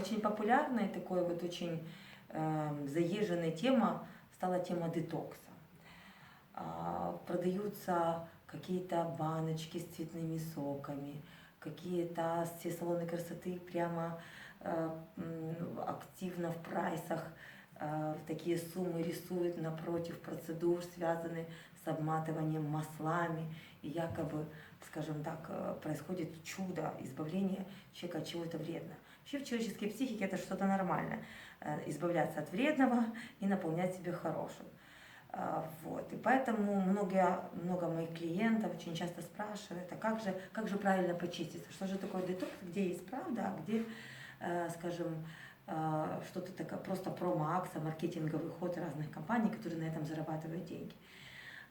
очень популярной, такой вот очень э, заезженной тема стала тема детокса. А, продаются какие-то баночки с цветными соками, какие-то все салоны красоты прямо э, активно в прайсах э, такие суммы рисуют напротив процедур, связанные с обматыванием маслами, и якобы, скажем так, э, происходит чудо избавления человека от чего-то вредного. Вообще в человеческой психике это что-то нормальное, избавляться от вредного и наполнять себя хорошим. Вот. И поэтому многие, много моих клиентов очень часто спрашивают, а как же, как же правильно почиститься? Что же такое детокс, где есть правда, а где, э, скажем, э, что-то такое, просто промо-акция, маркетинговый ход разных компаний, которые на этом зарабатывают деньги.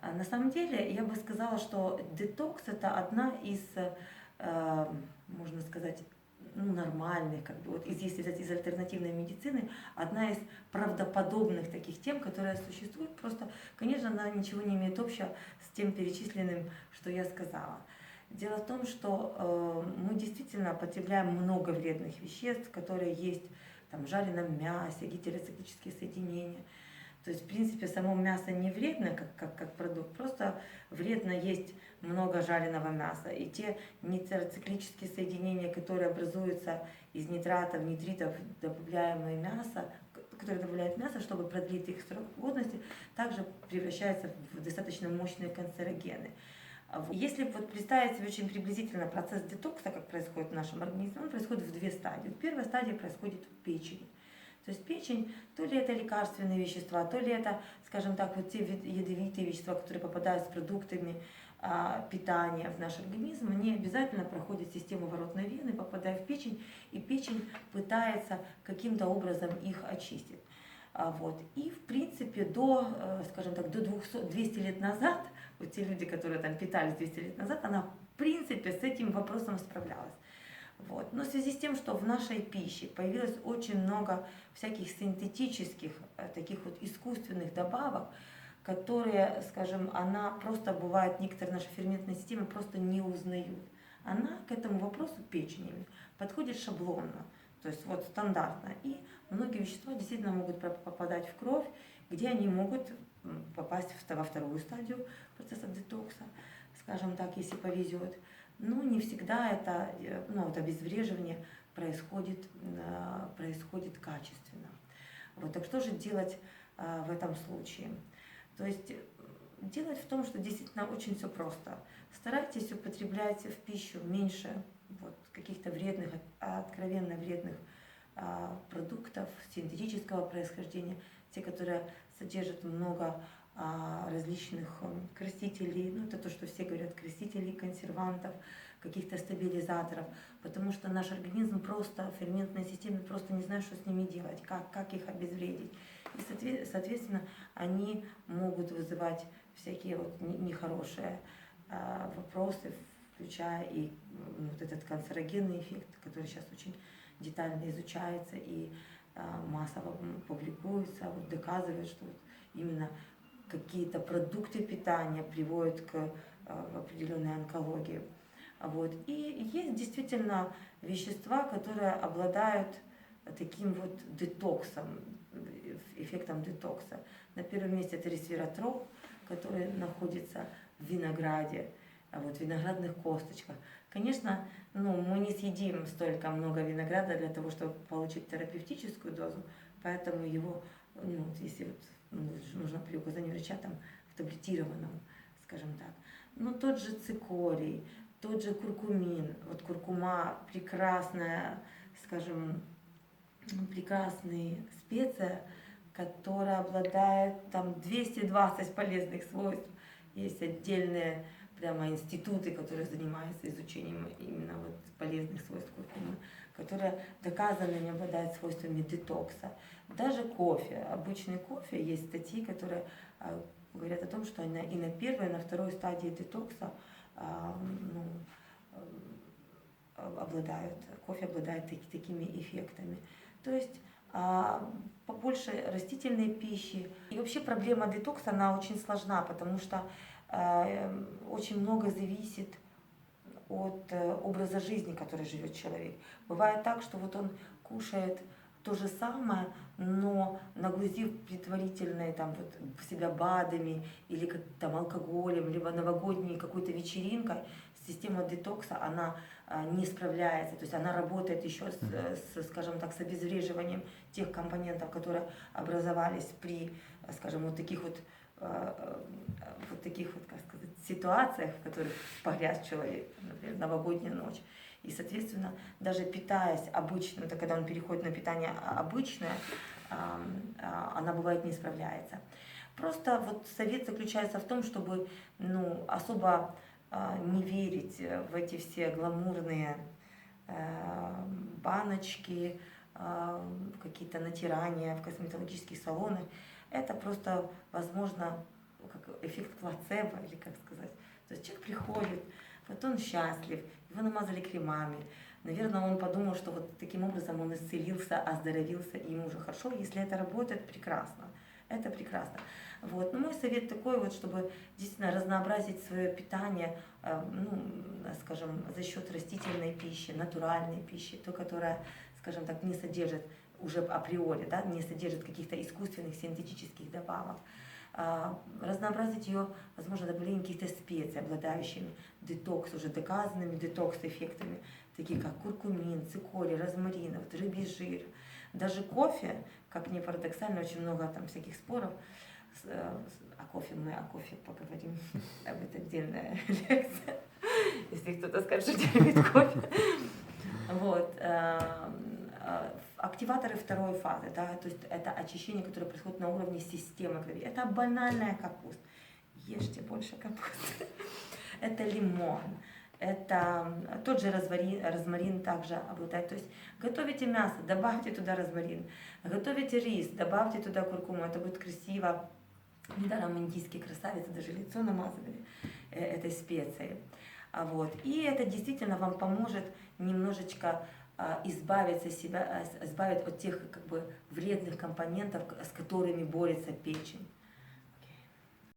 А на самом деле, я бы сказала, что детокс это одна из, э, можно сказать, ну, нормальных, как бы, вот из, если взять из альтернативной медицины, одна из правдоподобных таких тем, которая существует, просто, конечно, она ничего не имеет общего с тем перечисленным, что я сказала. Дело в том, что э, мы действительно потребляем много вредных веществ, которые есть там, жареном мясе, гетероциклические соединения. То есть, в принципе, само мясо не вредно, как, как, как продукт, просто вредно есть много жареного мяса. И те нитероциклические соединения, которые образуются из нитратов, нитритов, добавляемое мясо, которые добавляют мясо, чтобы продлить их срок годности, также превращаются в достаточно мощные канцерогены. Если вот представить себе очень приблизительно процесс детокса, как происходит в нашем организме, он происходит в две стадии. Первая стадия происходит в печени. То есть печень, то ли это лекарственные вещества, то ли это, скажем так, вот те ядовитые вещества, которые попадают с продуктами а, питания в наш организм, они обязательно проходят систему воротной вены, попадая в печень, и печень пытается каким-то образом их очистить. А, вот. И, в принципе, до, э, скажем так, до 200, 200 лет назад, вот те люди, которые там питались 200 лет назад, она, в принципе, с этим вопросом справлялась. Вот. Но в связи с тем, что в нашей пище появилось очень много всяких синтетических, э, таких вот искусственных добавок, которые, скажем, она просто бывает, некоторые наши ферментные системы просто не узнают. Она к этому вопросу печени подходит шаблонно, то есть вот стандартно. И многие вещества действительно могут попадать в кровь, где они могут попасть во вторую стадию процесса детокса, скажем так, если повезет. Но не всегда это, э, ну, вот обезвреживание происходит, э, происходит качественно. Вот, так что же делать э, в этом случае? То есть делать в том, что действительно очень все просто. Старайтесь употреблять в пищу меньше вот, каких-то вредных, откровенно вредных продуктов синтетического происхождения, те, которые содержат много а, различных красителей, ну это то, что все говорят, красителей, консервантов, каких-то стабилизаторов, потому что наш организм просто, ферментная система просто не знает, что с ними делать, как, как их обезвредить. И, соответственно, они могут вызывать всякие вот нехорошие а, вопросы, включая и вот этот канцерогенный эффект, который сейчас очень детально изучается и а, массово публикуется, вот доказывает, что вот именно какие-то продукты питания приводят к э, определенной онкологии. Вот. И есть действительно вещества, которые обладают таким вот детоксом, эффектом детокса. На первом месте это ресвератрол, который находится в винограде, вот в виноградных косточках. Конечно, ну, мы не съедим столько много винограда для того, чтобы получить терапевтическую дозу, поэтому его, ну, если вот ну, нужно при указании врача там в таблетированном, скажем так. Но тот же цикорий, тот же куркумин, вот куркума прекрасная, скажем, прекрасная специя, которая обладает там 220 полезных свойств. Есть отдельные прямо институты, которые занимаются изучением именно вот полезных свойств куркумы, которые доказано не обладают свойствами детокса. Даже кофе, обычный кофе, есть статьи, которые а, говорят о том, что она и на первой, и на второй стадии детокса а, ну, а, обладают, кофе обладает таки, такими эффектами. То есть побольше растительной пищи. И вообще проблема детокса, она очень сложна, потому что а, очень много зависит от э, образа жизни, который живет человек. Бывает так, что вот он кушает то же самое, но нагрузив предварительные там вот себя БАДами или как, там алкоголем, либо новогодней какой-то вечеринкой, система детокса, она а, не справляется, то есть она работает еще с, с, скажем так, с обезвреживанием тех компонентов, которые образовались при, скажем, вот таких вот вот таких вот, как сказать, ситуациях, в которых погряз человек, например, новогодняя ночь. И, соответственно, даже питаясь обычным, это когда он переходит на питание обычное, она бывает не справляется. Просто вот совет заключается в том, чтобы ну, особо не верить в эти все гламурные э, баночки, а, какие-то натирания в косметологических салонах. Это просто, возможно, как эффект плацебо, или как сказать. То есть человек приходит, вот он счастлив, его намазали кремами. Наверное, он подумал, что вот таким образом он исцелился, оздоровился, и ему уже хорошо. Если это работает, прекрасно. Это прекрасно. Вот. Но мой совет такой, вот, чтобы действительно разнообразить свое питание, э, ну, скажем, за счет растительной пищи, натуральной пищи, то, которая, скажем так, не содержит уже априори, да, не содержит каких-то искусственных синтетических добавок. А, разнообразить ее, возможно, добавлением каких-то специй, обладающими детокс, уже доказанными детокс-эффектами, такие как куркумин, цикорий, розмарин, вот рыбий жир. Даже кофе, как ни парадоксально, очень много там всяких споров, Э, о кофе мы о кофе поговорим. Об этом отдельная лекция. Если кто-то скажет, что любит кофе. Вот. Э, э, активаторы второй фазы, да, то есть это очищение, которое происходит на уровне системы крови. Это банальная капуста. Ешьте больше капусты. Это лимон, это тот же розмарин, розмарин также обладает. То есть готовите мясо, добавьте туда розмарин. Готовите рис, добавьте туда куркуму. Это будет красиво, Недаром индийские красавицы даже лицо намазывали э, этой специей. А вот. И это действительно вам поможет немножечко избавиться себя, избавить от тех как бы вредных компонентов, с которыми борется печень.